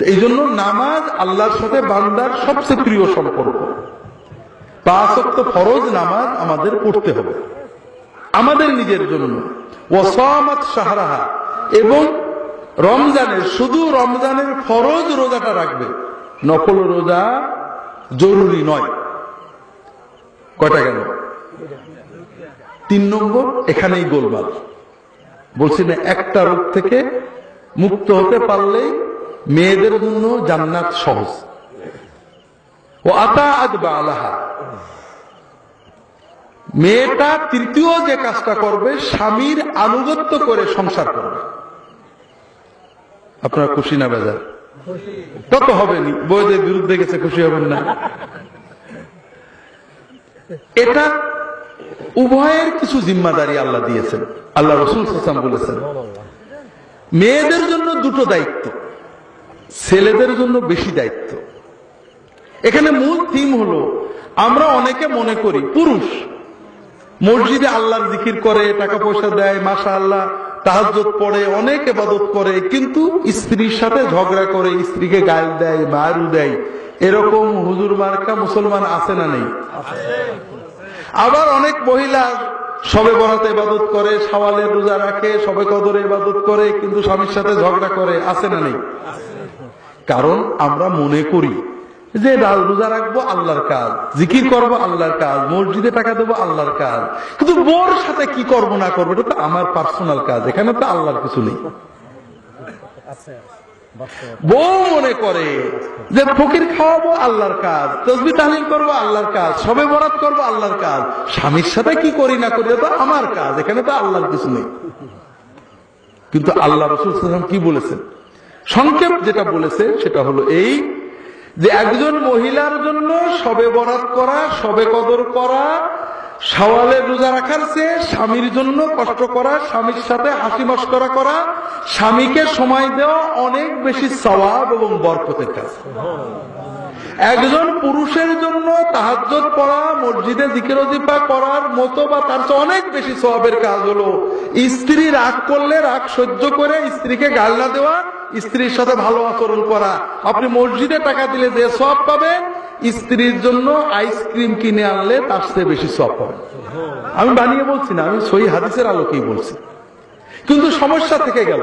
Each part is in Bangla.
এই জন্য নামাজ আল্লাহর সাথে বান্দার সবচেয়ে প্রিয় সম্পর্ক। ফরজ নামাজ আমাদের পড়তে হবে। আমাদের নিজের জন্য। সাহারাহা এবং রমজানের, শুধু রমজানের ফরজ রোজাটা রাখবে। নকল রোজা জরুরি নয়। কয়টা গেল? তিন নম্বর, এখানেই গোলমাল। বলছি না, একটা রোগ থেকে মুক্ত হতে পারলেই মেয়েদের জন্য জান্নাত সহজ। ও আতা আদবা আলাহা। মেয়েটা তৃতীয় যে কাজটা করবে, স্বামীর আনুগত্য করে সংসার করবে। আপনার খুশি না বেজার? তত হবেনি বইদের বিরুদ্ধে গেছে, খুশি হবেন না। এটা উভয়ের কিছু জিম্মাদারি আল্লাহ দিয়েছেন। আল্লাহ রসুল হাসান বলেছেন, মেয়েদের জন্য দুটো দায়িত্ব। ছেলেদের জন্য বেশি দায়িত্ব। এখানে মূল থিম হলো, আমরা অনেকে মনে করি পুরুষ। মসজিদে আল্লাহর জিকির করে টাকা পয়সা দেয় মাসা আল্লাহ তাহাজত পড়ে, অনেক এবাদত করে, কিন্তু স্ত্রীর সাথে ঝগড়া করে, স্ত্রীকে গাল দেয়, মারু দেয়, এরকম হুজুর মার্কা মুসলমান আছে না নেই? আবার অনেক মহিলা সবে বরাতে ইবাদত করে সওয়ালের রোজা রাখে, সবে কদরে ইবাদত করে, কিন্তু স্বামীর সাথে ঝগড়া করে, আছে না নেই? কারণ আমরা মনে করি যে রোজা রাখব আল্লাহর কাজ, জিকির করব আল্লাহর কাজ, মসজিদে টাকা দেবো আল্লাহর কাজ। কিন্তু বোর সাথে কি করব না করব, এটা তো আমার পার্সোনাল কাজ, এখানে তো আল্লাহর কিছু নেই। বউ মনে করে যে ফকির খাওয়াবো আল্লাহর কাজ, তসবি তাহলিল করব আল্লাহর কাজ, সবে বরাত করব আল্লাহর কাজ। স্বামীর সাথে কি করি না করি তো আমার কাজ, এখানে তো আল্লাহর কিছু নেই। কিন্তু আল্লাহ রসুল কি বলেছেন? সংক্ষেপ যেটা বলেছে সেটা হলো এই যে একজন মহিলার জন্য সবে বরাত করা সবে কদর করা, সওয়ালে রোজা রাখার চেয়ে স্বামীর জন্য কষ্ট করা, স্বামীর সাথে হাসি মস্করা করা, স্বামীকে সময় দেওয়া অনেক বেশি সওয়াব এবং বরকতের কাজ। একজন পুরুষের জন্য তাহাজ্জত পড়া, মসজিদে জিকিরজিপা করার মতো বা তার চেয়ে অনেক বেশি সবের কাজ হলো। স্ত্রী রাগ করলে রাগ সহ্য করে স্ত্রীকে গাল না দেওয়া, স্ত্রীর সাথে ভালো আচরণ করা। আপনি মসজিদে টাকা দিলে যে সব পাবেন, স্ত্রীর জন্য আইসক্রিম কিনে আনলে তার চেয়ে বেশি সব পাবেন। আমি বানিয়ে বলছি না, আমি সই হাদিসের আলোকেই বলছি। কিন্তু সমস্যা থেকে গেল।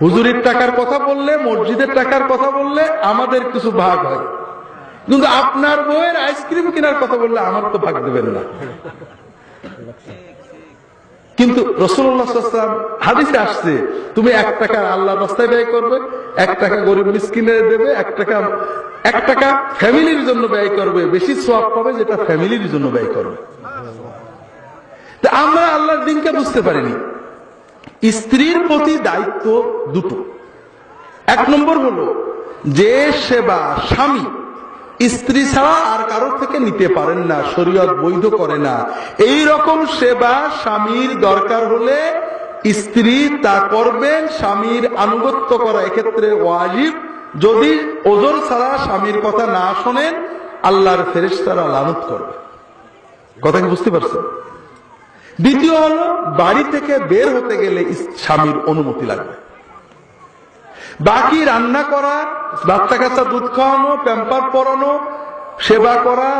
হুজুরির টাকার কথা বললে, মসজিদের টাকার কথা বললে আমাদের কিছু ভাগ হয়। কিন্তু আপনার বউয়ের আইসক্রিম কেনার কথা বললে আমার তো ভাগ দেবেন না। কিন্তু রসুল্লাহাম হাদিসে আসছে, তুমি এক টাকা আল্লাহ রাস্তায় ব্যয় করবে, এক টাকা গরিব মিসকিনে দেবে, এক টাকা এক টাকা ফ্যামিলির জন্য ব্যয় করবে, বেশি সব পাবে যেটা ফ্যামিলির জন্য ব্যয় করবে। তা আমরা আল্লাহর দিনকে বুঝতে পারিনি। স্ত্রীর প্রতি দায়িত্ব দুটো। এক নম্বর হলো যে সেবা স্বামী স্ত্রী ছাড়া আর কারোর থেকে নিতে পারেন না, শরীয়ত বৈধ করে না। এই রকম সেবা স্বামীর দরকার হলে স্ত্রী তা করবেন, স্বামীর আনুগত্য করা এক্ষেত্রে ওয়াজিব। যদি ওজন ছাড়া স্বামীর কথা না শোনেন, আল্লাহর ফেরেস তারা লানত করবে। কথা কি বুঝতে পারছেন? দ্বিতীয় হলো, বাড়ি থেকে বের হতে গেলে স্বামীর অনুমতি লাগবে। বাকি রান্না করা, বাচ্চা কাচ্চা দুধ খাওয়ানো, প্যাম্পার পরানো, সেবা করা,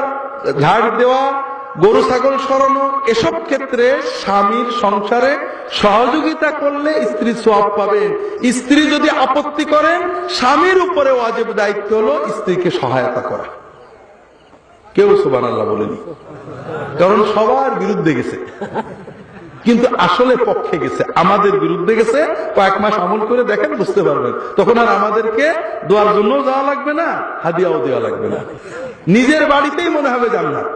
ঝাড় দেওয়া, গরু, ছাগল সরানো, এসব ক্ষেত্রে স্বামীর সংসারে সহযোগিতা করলে স্ত্রী সব পাবেন স্ত্রী যদি আপত্তি করেন স্বামীর উপরে অজেব দায়িত্ব হলো স্ত্রীকে সহায়তা করা। কেউ সোবান আল্লাহ বলেনি। কারণ সবার বিরুদ্ধে গেছে। কিন্তু আসলে পক্ষে গেছে, আমাদের বিরুদ্ধে গেছে, কয়েক মাস আমল করে দেখেন, বুঝতে পারবেন। তখন আর আমাদেরকে দোয়ার জন্য যাওয়া লাগবে না, হাদিয়াও দেওয়া লাগবে না। নিজের বাড়িতেই মনে হবে জান্নাত।